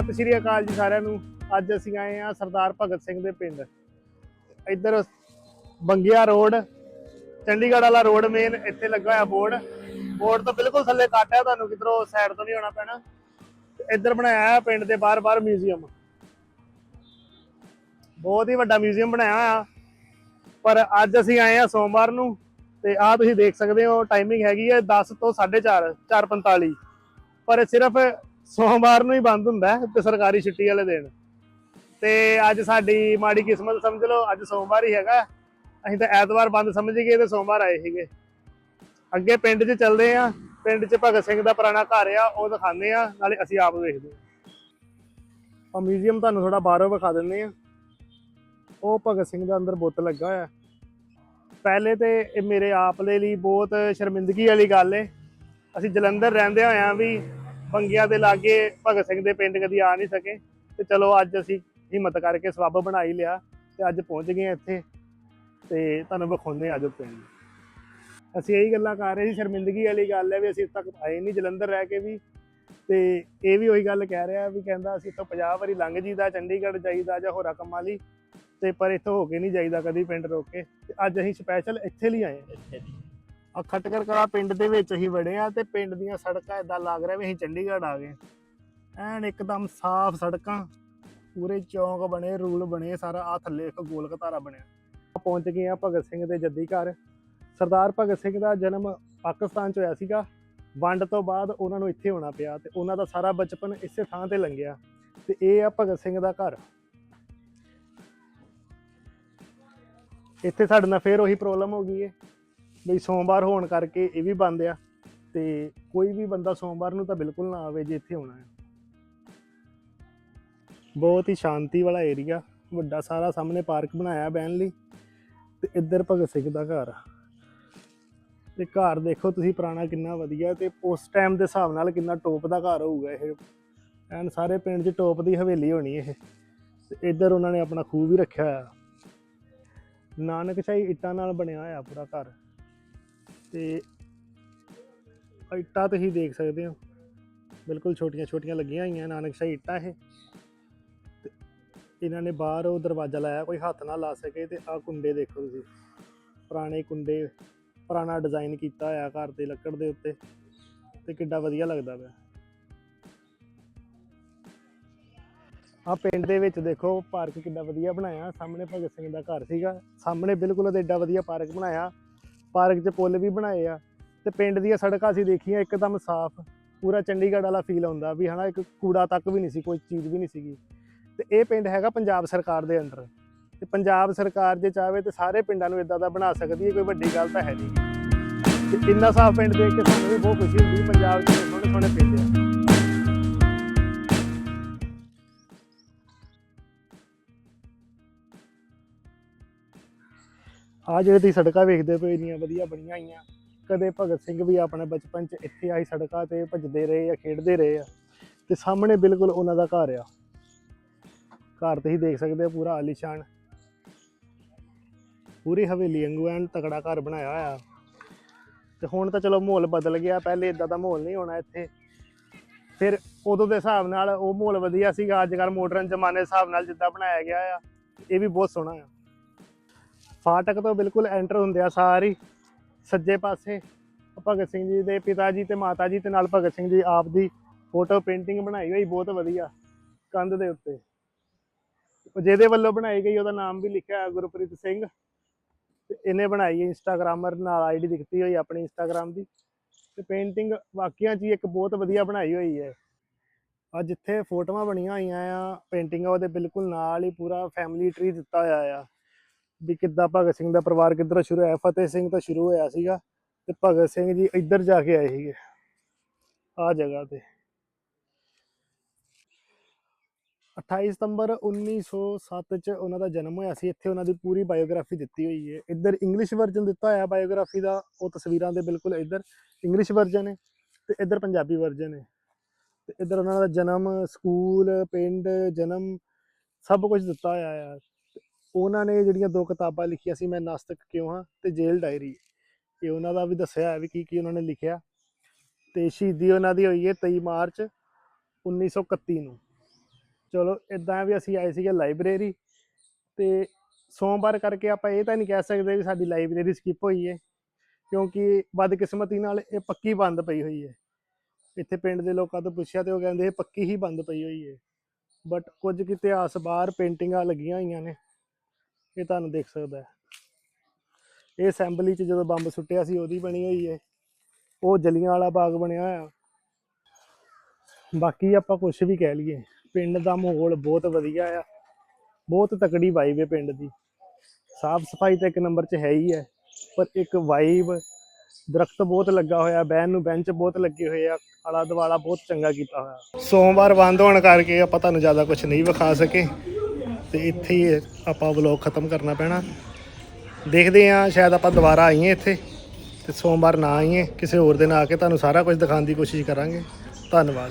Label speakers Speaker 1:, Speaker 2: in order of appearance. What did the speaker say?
Speaker 1: ਸਤਿ ਸ਼੍ਰੀ ਅਕਾਲ ਜੀ ਸਾਰਿਆਂ ਨੂੰ। ਅੱਜ ਅਸੀਂ ਆਏ ਆ ਸਰਦਾਰ ਭਗਤ ਸਿੰਘ ਦੇ ਪਿੰਡ। ਇੱਧਰ ਬੰਗਿਆ ਰੋਡ, ਚੰਡੀਗੜ੍ਹ ਵਾਲਾ ਰੋਡ ਮੇਨ ਇੱਥੇ ਲੱਗਾ ਹੋਇਆ ਬੋਰਡ। ਬੋਰਡ ਤੋਂ ਬਿਲਕੁਲ ਥੱਲੇ ਕਾਟਿਆ ਤੁਹਾਨੂੰ ਕਿਧਰੋਂ ਸਾਈਡ ਤੋਂ ਨਹੀਂ ਆਉਣਾ ਪੈਣਾ। ਇੱਧਰ ਬਣਾਇਆ ਹੈ ਪਿੰਡ ਦੇ ਬਾਹਰ-ਬਾਹਰ ਮਿਊਜ਼ੀਅਮ ਬਹੁਤ ਹੀ ਵੱਡਾ ਮਿਊਜ਼ੀਅਮ ਬਣਾਇਆ ਹੋਇਆ। ਪਰ ਅੱਜ ਅਸੀਂ ਆਏ ਆ ਸੋਮਵਾਰ ਨੂੰ ਤੇ ਆਹ ਤੁਸੀਂ ਦੇਖ ਸਕਦੇ ਹੋ ਟਾਈਮਿੰਗ ਹੈਗੀ ਹੈ 10 ਤੋਂ 4:30 4:45 ਪਰ ਸਿਰਫ ਸੋਮਵਾਰ ਨੂੰ ਹੀ ਬੰਦ ਹੁੰਦਾ ਹੈ ਤੇ ਸਰਕਾਰੀ ਛੁੱਟੀ ਵਾਲੇ ਦਿਨ। ਤੇ ਅੱਜ ਸਾਡੀ ਮਾੜੀ ਕਿਸਮਤ ਸਮਝ ਲਓ, ਅੱਜ ਸੋਮਵਾਰ ਹੀ ਹੈਗਾ। ਅਸੀਂ ਤਾਂ ਐਤਵਾਰ ਬੰਦ ਸਮਝ ਗਏ ਤੇ ਸੋਮਵਾਰ ਆਏ ਸੀਗੇ। ਅੱਗੇ ਪਿੰਡ 'ਚ ਚੱਲਦੇ ਆ ਪਿੰਡ 'ਚ ਭਗਤ ਸਿੰਘ ਦਾ ਪੁਰਾਣਾ ਘਰ ਆ, ਉਹ ਦਿਖਾਉਂਦੇ ਆ ਨਾਲੇ ਅਸੀਂ ਆਪ ਵੇਖਦੇ ਆ ਮਿਊਜ਼ੀਅਮ ਤੁਹਾਨੂੰ ਥੋੜਾ ਬਾਹਰੋਂ ਵਿਖਾ ਦਿੰਦੇ ਆ ਉਹ ਭਗਤ ਸਿੰਘ ਦਾ ਅੰਦਰ ਬੁੱਤ ਲੱਗਾ ਹੋਇਆ। ਪਹਿਲੇ ਤੇ ਇਹ ਮੇਰੇ ਆਪ ਦੇ ਲਈ ਬਹੁਤ ਸ਼ਰਮਿੰਦਗੀ ਵਾਲੀ ਗੱਲ ਏ। ਅਸੀਂ ਜਲੰਧਰ ਰਹਿੰਦੇ ਹੋਇਆਂ ਵੀ ਬੰਗਿਆਂ ਦੇ ਲਾਗੇ ਭਗਤ ਸਿੰਘ ਦੇ ਪਿੰਡ ਕਦੀ ਆ ਨਹੀਂ ਸਕੇ। ਤੇ ਚਲੋ ਅੱਜ ਅਸੀਂ ਹਿੰਮਤ ਕਰਕੇ ਸਬੱਬ ਬਣਾਈ ਲਿਆ ਤੇ ਅੱਜ ਪਹੁੰਚ ਗਏ ਹਾਂ ਇੱਥੇ ਤੇ ਤੁਹਾਨੂੰ ਵਿਖਾਉਂਦੇ ਹਾਂ ਅੱਜ ਪਿੰਡ ਅਸੀਂ ਇਹੀ ਗੱਲਾਂ ਕਰ ਰਹੇ ਸੀ, ਸ਼ਰਮਿੰਦਗੀ ਵਾਲੀ ਗੱਲ ਹੈ ਵੀ ਅਸੀਂ ਇੱਥੇ ਤੱਕ ਆਏ ਨਹੀਂ, ਜਲੰਧਰ ਰਹਿ ਕੇ ਵੀ। ਤੇ ਇਹ ਵੀ ਉਹੀ ਗੱਲ ਕਹਿ ਰਿਹਾ ਵੀ ਕਹਿੰਦਾ ਅਸੀਂ ਇੱਥੋਂ 50 ਵਾਰੀ ਲੰਘ ਜੀਦਾ ਚੰਡੀਗੜ੍ਹ ਜਾਈਦਾ ਜਾਂ ਹੋਰਾਂ ਕੰਮਾਂ ਲਈ ਤੇ ਪਰ ਇੱਥੋਂ ਹੋ ਕੇ ਨਹੀਂ ਜਾਈਦਾ ਕਦੀ ਪਿੰਡ ਰੋਕ। ਕੇ ਤੇ ਅੱਜ ਅਸੀਂ ਸਪੈਸ਼ਲ ਇੱਥੇ ਲਈ ਆਏ ਹਾਂ। ਆ ਖਟਕਰ ਕਲਾ ਪਿੰਡ ਦੇ ਵਿੱਚ ਅਸੀਂ ਵੜੇ ਆ ਤੇ ਪਿੰਡ ਦੀਆਂ ਸੜਕਾਂ ਇਦਾਂ ਲੱਗ ਰਿਹਾ ਵੀ ਅਸੀਂ ਚੰਡੀਗੜ੍ਹ ਆ ਗਏ। ਐਨ ਇੱਕਦਮ ਸਾਫ਼ ਸੜਕਾਂ, ਪੂਰੇ ਚੌਂਕ ਬਣੇ, ਰੂਲ ਬਣੇ, ਸਾਰਾ ਆ ਥੱਲੇ ਇੱਕ ਗੋਲ ਘਤਾਰਾ ਬਣਿਆ ਪਹੁੰਚ ਗਏ ਆ ਭਗਤ ਸਿੰਘ ਦੇ ਜੱਦੀ ਘਰ। ਸਰਦਾਰ ਭਗਤ ਸਿੰਘ ਦਾ ਜਨਮ ਪਾਕਿਸਤਾਨ ਚ ਹੋਇਆ ਸੀਗਾ। ਵੰਡ ਤੋਂ ਬਾਅਦ ਉਹਨਾਂ ਨੂੰ ਇੱਥੇ ਹੋਣਾ ਪਿਆ ਤੇ ਉਹਨਾਂ ਦਾ ਸਾਰਾ ਬਚਪਨ ਇਸੇ ਥਾਂ ਤੇ ਲੰਘਿਆ ਤੇ ਇਹ ਆ ਭਗਤ ਸਿੰਘ ਦਾ ਘਰ। ਇੱਥੇ ਸਾਡੇ ਨਾਲ ਫੇਰ ਉਹੀ ਪ੍ਰੋਬਲਮ ਹੋ ਗਈ ਏ। ਬਈ ਸੋਮਵਾਰ ਹੋਣ ਕਰਕੇ ਇਹ ਵੀ ਬੰਦ ਆ ਤੇ ਕੋਈ ਵੀ ਬੰਦਾ ਸੋਮਵਾਰ ਨੂੰ ਤਾਂ ਬਿਲਕੁਲ ਨਾ ਆਵੇ ਜੇ ਇੱਥੇ ਆਉਣਾ ਹੈ। ਬਹੁਤ ਹੀ ਸ਼ਾਂਤੀ ਵਾਲਾ ਏਰੀਆ, ਵੱਡਾ ਸਾਰਾ ਸਾਹਮਣੇ ਪਾਰਕ ਬਣਾਇਆ ਬਹਿਣ ਲਈ ਤੇ ਇੱਧਰ ਭਗਤ ਸਿੰਘ ਦਾ ਘਰ ਆ। ਤੇ ਘਰ ਦੇਖੋ ਤੁਸੀਂ ਪੁਰਾਣਾ ਕਿੰਨਾ ਵਧੀਆ ਤੇ ਉਸ ਟਾਈਮ ਦੇ ਹਿਸਾਬ ਨਾਲ ਕਿੰਨਾ ਟੋਪ ਦਾ ਘਰ ਹੋਊਗਾ ਇਹ। ਐਨ ਸਾਰੇ ਪਿੰਡ 'ਚ ਟੋਪ ਦੀ ਹਵੇਲੀ ਹੋਣੀ ਇਹ। ਤੇ ਇੱਧਰ ਉਹਨਾਂ ਨੇ ਆਪਣਾ ਖੂਹ ਵੀ ਰੱਖਿਆ ਹੋਇਆ। ਨਾਨਕਸ਼ਾਹੀ ਇੱਟਾਂ ਨਾਲ ਬਣਿਆ ਹੋਇਆ ਪੂਰਾ ਘਰ। ਤੇ ਇੱਟਾਂ ਤੁਸੀਂ ਦੇਖ ਸਕਦੇ ਹੋ। ਬਿਲਕੁਲ ਛੋਟੀਆਂ ਛੋਟੀਆਂ ਲੱਗੀਆਂ ਹੋਈਆਂ ਨਾਨਕਸ਼ਾਹੀ ਇੱਟਾਂ ਇਹ। ਤੇ ਇਹਨਾਂ ਨੇ ਬਾਹਰ ਉਹ ਦਰਵਾਜ਼ਾ ਲਾਇਆ, ਕੋਈ ਹੱਥ ਨਾ ਲਾ ਸਕੇ ਤੇ ਆਹ ਕੁੰਡੇ ਦੇਖੋ ਤੁਸੀਂ। ਪੁਰਾਣੇ ਕੁੰਡੇ, ਪੁਰਾਣਾ ਡਿਜ਼ਾਈਨ ਕੀਤਾ ਹੋਇਆ ਘਰ ਦੇ ਲੱਕੜ ਦੇ ਉੱਤੇ ਤੇ ਕਿੱਡਾ ਵਧੀਆ ਲੱਗਦਾ ਪਿਆ। ਆ ਪਿੰਡ ਦੇ ਵਿੱਚ ਦੇਖੋ, ਪਾਰਕ ਕਿੱਡਾ ਵਧੀਆ ਬਣਾਇਆ। ਸਾਹਮਣੇ ਭਗਤ ਸਿੰਘ ਦਾ ਘਰ ਸੀਗਾ। ਸਾਹਮਣੇ ਬਿਲਕੁਲ ਏਡਾ ਵਧੀਆ ਪਾਰਕ ਬਣਾਇਆ। ਪਾਰਕ 'ਚ ਪੁੱਲ ਵੀ ਬਣਾਏ ਆ ਤੇ ਪਿੰਡ ਦੀਆਂ ਸੜਕਾਂ ਅਸੀਂ ਦੇਖੀਆਂ, ਇੱਕਦਮ ਸਾਫ਼, ਪੂਰਾ ਚੰਡੀਗੜ੍ਹ ਵਾਲਾ ਫੀਲ ਆਉਂਦਾ ਵੀ ਹਨਾ, ਇੱਕ ਕੂੜਾ ਤੱਕ ਵੀ ਨਹੀਂ ਸੀ, ਕੋਈ ਚੀਜ਼ ਵੀ ਨਹੀਂ ਸੀਗੀ। ਤੇ ਇਹ ਪਿੰਡ ਹੈਗਾ ਪੰਜਾਬ ਸਰਕਾਰ ਦੇ ਅੰਡਰ ਤੇ ਪੰਜਾਬ ਸਰਕਾਰ ਜੇ ਚਾਹਵੇ ਤੇ ਸਾਰੇ ਪਿੰਡਾਂ ਨੂੰ ਇਦਾਂ ਦਾ ਬਣਾ ਸਕਦੀ ਹੈ, ਕੋਈ ਵੱਡੀ ਗੱਲ ਤਾਂ ਹੈ ਨਹੀਂ। ਤੇ ਇੰਨਾ ਸਾਫ਼ ਪਿੰਡ ਦੇਖ ਕੇ ਸਾਨੂੰ ਵੀ ਬਹੁਤ ਖੁਸ਼ੀ ਹੁੰਦੀ, ਪੰਜਾਬ 'ਚ ਸੋਹਣੇ ਸੋਹਣੇ ਪਿੰਡ ਆ। ਆ ਜਿਹੜੇ ਤੁਸੀਂ ਸੜਕਾਂ ਵੇਖਦੇ ਪਏ ਇੰਨੀਆਂ ਵਧੀਆ ਬਣੀਆਂ ਆਈਆਂ ਕਦੇ ਭਗਤ ਸਿੰਘ ਵੀ ਆਪਣੇ ਬਚਪਨ 'ਚ ਇੱਥੇ ਆਈ ਸੜਕਾਂ ਤੇ ਭੱਜਦੇ ਰਹੇ ਆ ਖੇਡਦੇ ਰਹੇ ਆ, ਤੇ ਸਾਹਮਣੇ ਬਿਲਕੁਲ ਉਹਨਾਂ ਦਾ ਘਰ ਆ। ਘਰ ਤੁਸੀਂ ਦੇਖ ਸਕਦੇ ਹੋ ਪੂਰਾ ਆਲੀਸ਼ਾਨ। ਪੂਰੀ ਹਵੇਲੀ ਵਾਂਗੂ ਐਨ ਤਕੜਾ ਘਰ ਬਣਾਇਆ ਹੋਇਆ। ਤੇ ਹੁਣ ਤਾਂ ਚਲੋ ਮਾਹੌਲ ਬਦਲ ਗਿਆ, ਪਹਿਲੇ ਇਦਾਂ ਦਾ ਮਾਹੌਲ ਨਹੀਂ ਹੋਣਾ ਇੱਥੇ। ਫਿਰ ਉਦੋਂ ਦੇ ਹਿਸਾਬ ਨਾਲ ਉਹ ਮਾਹੌਲ ਵਧੀਆ ਸੀਗਾ, ਅੱਜ ਕੱਲ੍ਹ ਮਾਡਰਨ ਜ਼ਮਾਨੇ ਦੇ ਹਿਸਾਬ ਨਾਲ ਜਿੱਦਾਂ ਬਣਾਇਆ ਗਿਆ ਆ, ਇਹ ਵੀ ਬਹੁਤ ਸੋਹਣਾ ਆ। ਫਾਟਕ ਤੋਂ ਬਿਲਕੁਲ ਐਂਟਰ ਹੁੰਦੇ ਆ ਸਾਰੀ ਸੱਜੇ ਪਾਸੇ ਭਗਤ ਸਿੰਘ ਜੀ ਦੇ ਪਿਤਾ ਜੀ ਤੇ ਮਾਤਾ ਜੀ ਤੇ ਨਾਲ ਭਗਤ ਸਿੰਘ ਜੀ ਆਪ ਦੀ ਫੋਟੋ ਪੇਂਟਿੰਗ ਬਣਾਈ ਹੋਈ, ਬਹੁਤ ਵਧੀਆ, ਕੰਧ ਦੇ ਉੱਤੇ। ਜਿਹਦੇ ਵੱਲੋਂ ਬਣਾਈ ਗਈ ਉਹਦਾ ਨਾਮ ਵੀ ਲਿਖਿਆ ਗੁਰਪ੍ਰੀਤ ਸਿੰਘ। ਤੇ ਇਹਨੇ ਬਣਾਈ ਹੈ ਇੰਸਟਾਗ੍ਰਾਮਰ, ਨਾਲ ਆਈਡੀ ਦਿੱਤੀ ਹੋਈ ਆਪਣੀ ਇੰਸਟਾਗ੍ਰਾਮ ਦੀ। ਤੇ ਪੇਂਟਿੰਗ ਵਾਕਿਆਂ 'ਚ ਹੀ ਇੱਕ ਬਹੁਤ ਵਧੀਆ ਬਣਾਈ ਹੋਈ ਹੈ। ਆ ਜਿੱਥੇ ਫੋਟੋਆਂ ਬਣੀਆਂ ਹੋਈਆਂ ਆ ਪੇਂਟਿੰਗ ਉਹਦੇ ਬਿਲਕੁਲ ਨਾਲ ਹੀ ਪੂਰਾ ਫੈਮਿਲੀ ਟਰੀ ਦਿੱਤਾ ਹੋਇਆ ਆ। ਵੀ ਕਿੱਦਾਂ ਭਗਤ ਸਿੰਘ ਦਾ ਪਰਿਵਾਰ ਕਿੱਧਰੋਂ ਸ਼ੁਰੂ ਹੋਇਆ? ਫਤਿਹ ਸਿੰਘ ਤੋਂ ਸ਼ੁਰੂ ਹੋਇਆ ਸੀਗਾ ਤੇ ਭਗਤ ਸਿੰਘ ਜੀ ਇੱਧਰ ਜਾ ਕੇ ਆਏ ਸੀਗੇ। ਆ ਜਗ੍ਹਾ ਤੇ। 28 ਸਤੰਬਰ 1907 ਚ ਉਹਨਾਂ ਦਾ ਜਨਮ ਹੋਇਆ ਸੀ। ਇੱਥੇ ਉਹਨਾਂ ਦੀ ਪੂਰੀ ਬਾਇਓਗ੍ਰਾਫੀ ਦਿੱਤੀ ਹੋਈ ਹੈ। ਇੱਧਰ ਇੰਗਲਿਸ਼ ਵਰਜ਼ਨ ਦਿੱਤਾ ਹੋਇਆ ਬਾਇਓਗ੍ਰਾਫੀ ਦਾ। ਉਹ ਤਸਵੀਰਾਂ ਦੇ ਬਿਲਕੁਲ ਇੱਧਰ ਇੰਗਲਿਸ਼ ਵਰਜ਼ਨ ਹੈ ਤੇ ਇੱਧਰ ਪੰਜਾਬੀ ਵਰਜ਼ਨ ਹੈ ਤੇ ਇੱਧਰ ਉਹਨਾਂ ਦਾ ਜਨਮ ਸਕੂਲ ਪਿੰਡ, ਜਨਮ, ਸਭ ਕੁਝ ਦਿੱਤਾ ਹੋਇਆ ਆ। ਉਹਨਾਂ ਨੇ ਜਿਹੜੀਆਂ ਦੋ ਕਿਤਾਬਾਂ ਲਿਖੀਆਂ ਸੀ, ਮੈਂ ਨਾਸਤਕ ਕਿਉਂ ਹਾਂ ਤੇ ਜੇਲ੍ਹ ਡਾਇਰੀ। ਇਹ ਉਹਨਾਂ ਦਾ ਵੀ ਦੱਸਿਆ ਹੈ ਵੀ ਕੀ ਕੀ ਉਹਨਾਂ ਨੇ ਲਿਖਿਆ। ਤੇ ਸ਼ਹੀਦੀ ਉਹਨਾਂ ਦੀ ਹੋਈ ਹੈ 23 ਮਾਰਚ 1931 ਨੂੰ। ਚਲੋ ਇਦਾਂ ਵੀ ਅਸੀਂ ਆਏ ਸੀਗੇ ਲਾਇਬ੍ਰੇਰੀ ਤੇ ਸੋਮਵਾਰ ਕਰਕੇ ਆਪਾਂ ਇਹ ਤਾਂ ਨਹੀਂ ਕਹਿ ਸਕਦੇ ਵੀ ਸਾਡੀ ਲਾਇਬ੍ਰੇਰੀ ਸਕਿਪ ਹੋਈ ਹੈ, ਕਿਉਂਕਿ ਬਦਕਿਸਮਤੀ ਨਾਲ ਇਹ ਪੱਕੀ ਬੰਦ ਪਈ ਹੋਈ ਹੈ। ਇੱਥੇ ਪਿੰਡ ਦੇ ਲੋਕਾਂ ਤੋਂ ਪੁੱਛਿਆ ਤੇ ਉਹ ਕਹਿੰਦੇ ਇਹ ਪੱਕੀ ਹੀ ਬੰਦ ਪਈ ਹੋਈ ਹੈ। ਬਟ ਕੁਝ ਕੁ ਇਤਿਹਾਸ ਬਾਹਰ ਪੇਂਟਿੰਗਾਂ ਲੱਗੀਆਂ ਹੋਈਆਂ ਨੇ। ਇਹ ਤੁਹਾਨੂੰ ਦੇਖ ਸਕਦਾ ਹੈ। ਇਹ ਅਸੈਂਬਲੀ 'ਚ ਜਦੋਂ ਬੰਬ ਸੁੱਟਿਆ ਸੀ, ਉਹਦੀ ਬਣੀ ਹੋਈ ਹੈ ਉਹ ਜਲੀਆਂ ਵਾਲਾ ਬਾਗ ਬਣਿਆ ਹੋਇਆ। ਬਾਕੀ ਆਪਾਂ ਕੁਝ ਵੀ ਕਹਿ ਲਈਏ, ਪਿੰਡ ਦਾ ਮਾਹੌਲ ਬਹੁਤ ਵਧੀਆ ਆ। ਬਹੁਤ ਤਕੜੀ ਵਾਈਬ ਹੈ ਪਿੰਡ ਦੀ। ਸਾਫ਼ ਸਫ਼ਾਈ ਤਾਂ ਇੱਕ ਨੰਬਰ 'ਚ ਹੈ ਹੀ ਹੈ, ਪਰ ਇੱਕ ਵਾਈਬ ਦਰਖਤ ਬਹੁਤ ਲੱਗਾ ਹੋਇਆ, ਬਹਿਣ ਨੂੰ ਬੈਂਚ ਬਹੁਤ ਲੱਗੇ ਹੋਏ ਆ ਆਲਾ ਦੁਆਲਾ ਬਹੁਤ ਚੰਗਾ ਕੀਤਾ ਹੋਇਆ। ਸੋਮਵਾਰ ਬੰਦ ਹੋਣ ਕਰਕੇ ਆਪਾਂ ਤੁਹਾਨੂੰ ਜ਼ਿਆਦਾ ਕੁਝ ਨਹੀਂ ਵਿਖਾ ਸਕੇ। ਤੇ ਇੱਥੇ ਹੀ ਆਪਾਂ ਵਲੌਗ ਖਤਮ ਕਰਨਾ ਪੈਣਾ। ਦੇਖਦੇ ਆ ਸ਼ਾਇਦ ਆਪਾਂ ਦੁਬਾਰਾ ਆਈਏ ਇੱਥੇ ਤੇ ਸੋਮਵਾਰ ਨਾ ਆਈਏ, ਕਿਸੇ ਹੋਰ ਦਿਨ ਆ ਕੇ ਤੁਹਾਨੂੰ ਸਾਰਾ ਕੁਝ ਦਿਖਾਉਣ ਦੀ ਕੋਸ਼ਿਸ਼ ਕਰਾਂਗੇ। ਧੰਨਵਾਦ।